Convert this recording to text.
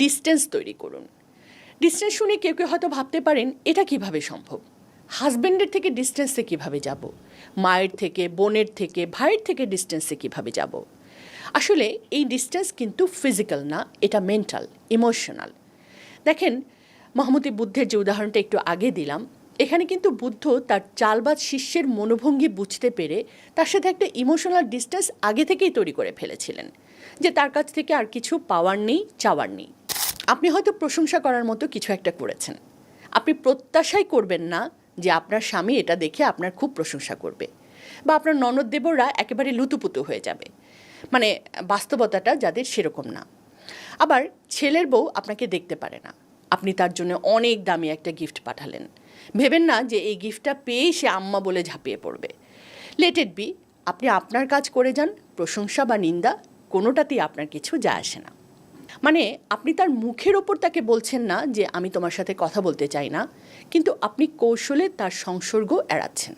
Distance তৈরি করুন। Distance শুনে কেউ কেউ হয়তো ভাবতে পারেন, এটা কীভাবে সম্ভব? হাজব্যান্ডের থেকে ডিস্টেন্সে কীভাবে যাব? মায়ের থেকে, বোনের থেকে, ভাইয়ের থেকে ডিস্টেন্সে কীভাবে যাব? আসলে এই ডিস্টেন্স কিন্তু ফিজিক্যাল না, এটা মেন্টাল ইমোশনাল দেখেন মহামতি বুদ্ধের যে উদাহরণটা একটু আগে দিলাম, এখানে কিন্তু বুদ্ধ তার চালবাজ শিষ্যের মনোভঙ্গি বুঝতে পেরে তার সাথে একটা ইমোশনাল ডিস্টেন্স আগে থেকেই তৈরি করে ফেলেছিলেন, যে তার কাছ থেকে আর কিছু পাওয়ার নেই, চাওয়ার নেই। আপনি হয়তো প্রশংসা করার মতো কিছু একটা করেছেন। আপনি প্রত্যাশাই করবেন না যে আপনার স্বামী এটা দেখে আপনার খুব প্রশংসা করবে বা আপনার ননদ দেবররা একেবারে লুতুপুতু হয়ে যাবে। মানে বাস্তবতাটা যাদের সেরকম না। আবার ছেলের বউ আপনাকে দেখতে পারে না। আপনি তার জন্য অনেক দামি একটা গিফট পাঠালেন। ভেবেন না যে এই গিফটটা পেয়েই সে আম্মা বলে ঝাঁপিয়ে পড়বে। লেটেড বি আপনি আপনার কাজ করে যান, প্রশংসা বা নিন্দা কোনোটাতেই আপনার কিছু যায় আসে না। মানে আপনি তার মুখের ওপর তাকে বলছেন না যে আমি তোমার সাথে কথা বলতে চাই না, কিন্তু আপনি কৌশলে তার সংসর্গ এড়াচ্ছেন।